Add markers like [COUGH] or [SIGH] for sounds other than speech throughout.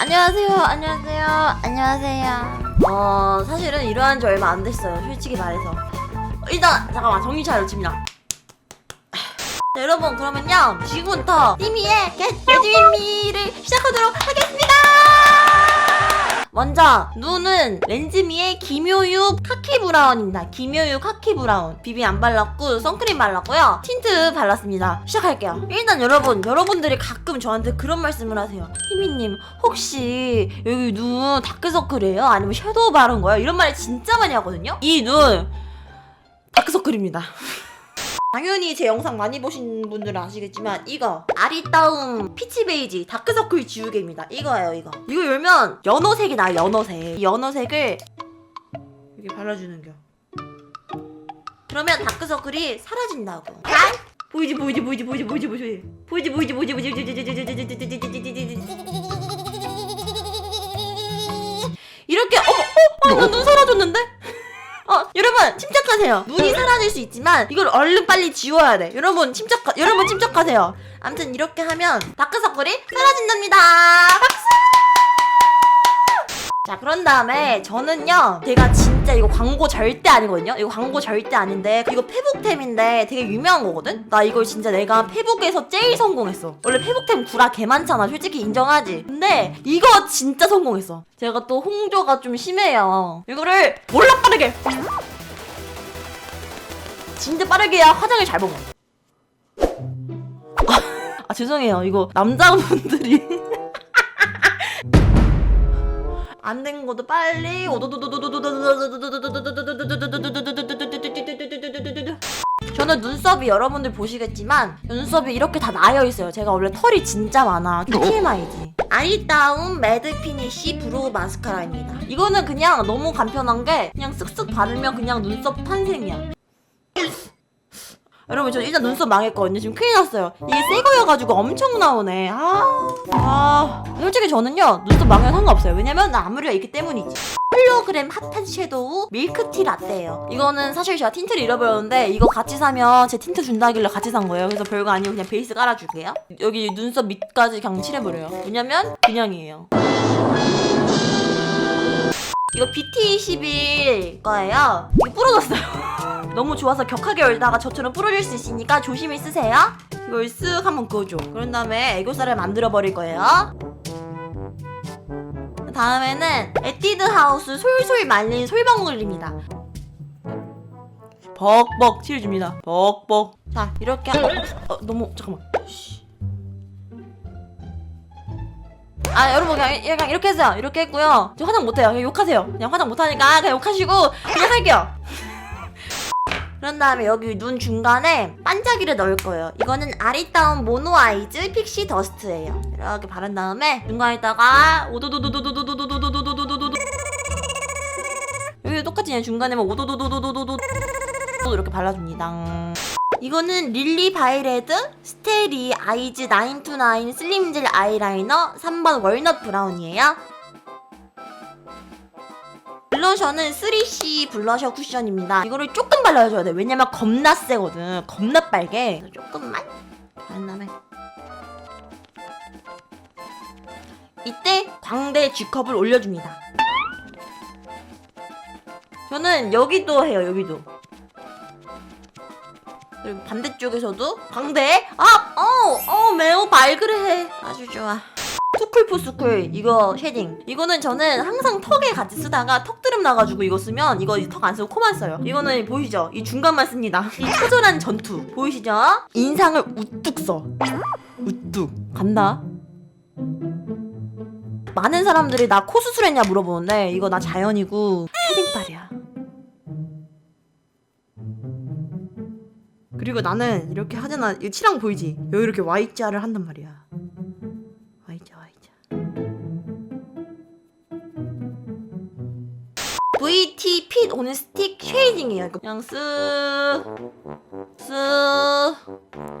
안녕하세요, 안녕하세요, 안녕하세요. 어, 사실은 일어난 지 얼마 안 됐어요. 솔직히 말해서. 일단, 잠깐만, 정신 차려칩니다. 자, 여러분, 그러면요. 지금부터 With Me를 시작하도록 하겠습니다! 먼저, 눈은 렌즈미의 김효유 카키 브라운입니다. 김효유 카키 브라운. 비비 안 발랐고, 선크림 발랐고요. 틴트 발랐습니다. 시작할게요. 일단 여러분, 여러분들이 가끔 저한테 그런 말씀을 하세요. 티미님, 혹시 여기 눈 다크서클이에요? 아니면 섀도우 바른 거예요? 이런 말 진짜 많이 하거든요? 이 눈, 다크서클입니다. [LAUGHS] 당연히 제 영상 많이 보신 분들은 아시겠지만 이거 아리따움 피치 베이지 다크서클 지우개입니다. 이거예요 이거. 이거 열면 연어색이 나요 연어색. 이 연어색을 이렇게 발라주는 겨. 그러면 다크서클이 사라진다고. 아? 보이지 보이지 보이지 보이지 보이지 보이지 보이지 보이지 보이지 보이지 이렇게 어머 어눈 사라졌는데? 어, 여러분 침착하세요. 눈이 사라질 수 있지만 이걸 얼른 빨리 지워야 돼. 여러분 침착 여러분 침착하세요. 아무튼 이렇게 하면 다크서클이 사라진답니다. 박수! 자 그런 다음에 저는요 제가 진짜 이거 광고 절대 아니거든요 이거 광고 절대 아닌데 이거 페북템인데 되게 유명한 거거든 나 이걸 진짜 내가 페북에서 제일 성공했어 원래 페북템 구라 개 많잖아 솔직히 인정하지 근데 이거 진짜 성공했어 제가 또 홍조가 좀 심해요 이거를 몰라 빠르게 진짜 빠르게 해야 화장을 잘 먹어 아 죄송해요 이거 남자분들이 [LAUGHS] 안 된 것도 빨리 저는 눈썹이 여러분들 보시겠지만 눈썹이 이렇게 다 나여 있어요. 제가 원래 털이 진짜 많아. TMI지. 아리따움 매드 피니쉬 브로우 마스카라입니다. 이거는 그냥 너무 간편한 게 그냥 쓱쓱 바르면 그냥 눈썹 탄생이야. 여러분 저 일단 눈썹 망했거든요. 지금 큰일 났어요. 이게 새 거여가지고 엄청 나오네. 아, 아. 솔직히 저는요 눈썹 망해도 상관없어요. 왜냐면 나 앞머리가 있기 때문이지. 홀로그램 핫한 섀도우 밀크티 라떼예요. 이거는 사실 제가 틴트를 잃어버렸는데 이거 같이 사면 제 틴트 준다길래 같이 산 거예요. 그래서 별거 아니고 그냥 베이스 깔아줄게요. 여기 눈썹 밑까지 그냥 칠해버려요. 왜냐면 그냥이에요. 이거 BT21 거예요. 이거 부러졌어요. [LAUGHS] 너무 좋아서 격하게 열다가 저처럼 부러질 수 있으니까 조심히 쓰세요. 이걸 쓱 한번 그어줘. 그런 다음에 애교살을 만들어 버릴 거예요. 다음에는 에뛰드 하우스 솔솔 말린 솔방울입니다. 벅벅 칠해줍니다. 벅벅. 자 이렇게 어, 어, 너무 잠깐만. 씨. 아 여러분 그냥, 그냥 이렇게 해서요. 이렇게 했고요. 저 화장 못해요. 그냥 욕하세요. 그냥 화장 못하니까 그냥 욕하시고 그냥 할게요. 그런 다음에 여기 눈 중간에 반짝이를 넣을 거예요. 이거는 아리따운 모노 아이즈 픽시 더스트예요. 이렇게 바른 다음에 중간에다가 오도도도도도도도도도도도도도도 여기 똑같이 그냥 중간에만 오도도도도도도도 이렇게 발라줍니다. 이거는 릴리 바이레드 스테리 아이즈 929 슬림젤 아이라이너 3번 월넛 브라운이에요. 블러셔는 3C 블러셔 쿠션입니다. 이거를 조금 발라줘야 돼. 왜냐면 겁나 세거든. 겁나 빨개. 조금만 바른 다음에 이때 광대 G컵을 올려줍니다. 저는 여기도 해요. 여기도. 그리고 반대쪽에서도 광대 아! 어! 어 매우 발그레해. 아주 좋아. 투쿨포스쿨 이거 쉐딩. 이거는 저는 항상 턱에 같이 쓰다가 턱드름 나가지고 이거 쓰면 이거 턱 안 쓰고 코만 써요. 이거는 보이시죠? 이 중간만 씁니다. 이 처절한 전투 보이시죠? 인상을 우뚝 써. 우뚝. 간다. 많은 사람들이 나 코 수술했냐 물어보는데 이거 나 자연이고 쉐딩빨이야. 그리고 나는 이렇게 하잖아. 이거 거 보이지? 여기 이렇게 Y자를 한단 말이야 VT 핏 오는 스틱 쉐이딩이에요 그냥 쓱쓱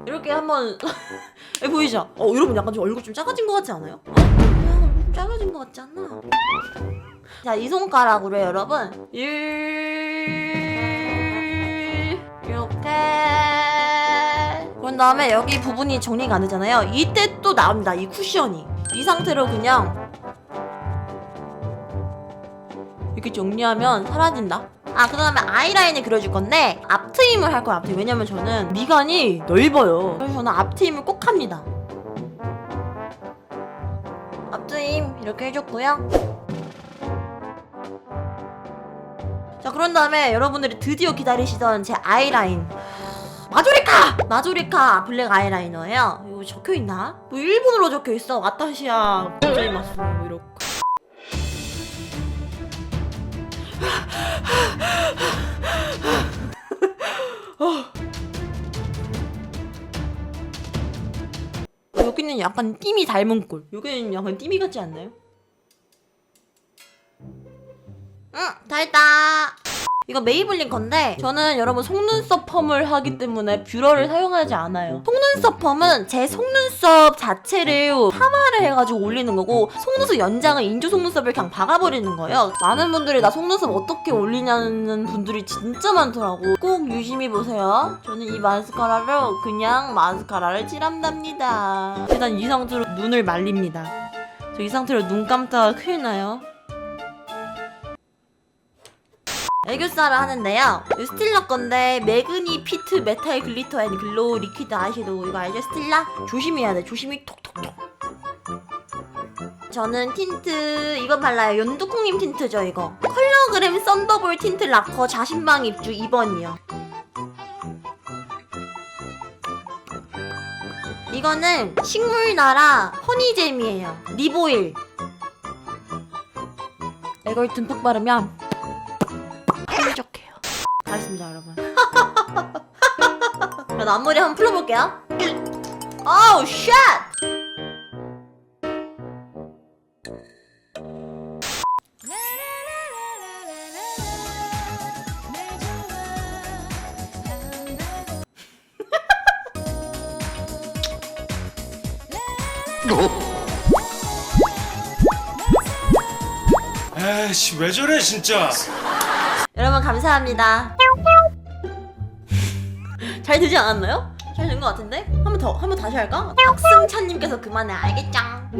이렇게 한번 [LAUGHS] 에, 보이죠? 어 여러분 약간 좀 얼굴 좀 작아진 것 같지 않아요? 어? 그냥 얼굴 좀 작아진 것 같지 않나? 자 이 손가락으로 여러분 일 이렇게 그런 다음에 여기 부분이 정리가 안 되잖아요 이때 또 나옵니다 이 쿠션이 이 상태로 그냥 이렇게 정리하면 사라진다. 아, 그 다음에 아이라인을 그려줄 건데, 앞트임을 할 거야, 앞트임. 왜냐면 저는 미간이 넓어요. 그래서 저는 앞트임을 꼭 합니다. 앞트임 이렇게 해줬고요. 자, 그런 다음에 여러분들이 드디어 기다리시던 제 아이라인. 마조리카! 마조리카 블랙 아이라이너예요. 이거 적혀 있나? 뭐 일본어로 적혀 있어. 와타시야 고자이마스 뭐 이렇게. 약간 띠미 닮은 꼴. 여기는 약간 띠미 같지 않나요? 응, 다 했다. 이거 메이블린 건데 저는 여러분 속눈썹 펌을 하기 때문에 뷰러를 사용하지 않아요. 속눈썹 펌은 제 속눈썹 자체를 파마를 해가지고 올리는 거고 속눈썹 연장을 인조 속눈썹을 그냥 박아버리는 거예요. 많은 분들이 나 속눈썹 어떻게 올리냐는 분들이 진짜 많더라고. 꼭 유심히 보세요. 저는 이 마스카라로 그냥 마스카라를 칠한답니다. 일단 이 상태로 눈을 말립니다. 저 이 상태로 눈 감다가 큰일 나요. 애교살을 하는데요. 이 스틸러 건데 매그니 피트 메탈 글리터 앤 글로우 리퀴드 아이섀도우 이거 알죠? 스틸라? 조심해야 돼. 조심히 톡톡톡. 저는 틴트 이거 발라요. 연두콩님 틴트죠 이거. 컬러그램 썬더볼 틴트 라커 자신방 입주 2번이요. 이거는 식물나라 허니잼이에요. 리보일. 이걸 듬뿍 바르면. 다 했습니다, 여러분. [LAUGHS] 그럼 앞머리 한번 풀어볼게요. 어우, 쉣! 에이씨 왜 저래 진짜 여러분, 감사합니다. 잘 되지 않았나요? 잘 된 것 같은데? 한 번 더, 한 번 다시 할까? 박승찬님께서 그만해, 알겠짱.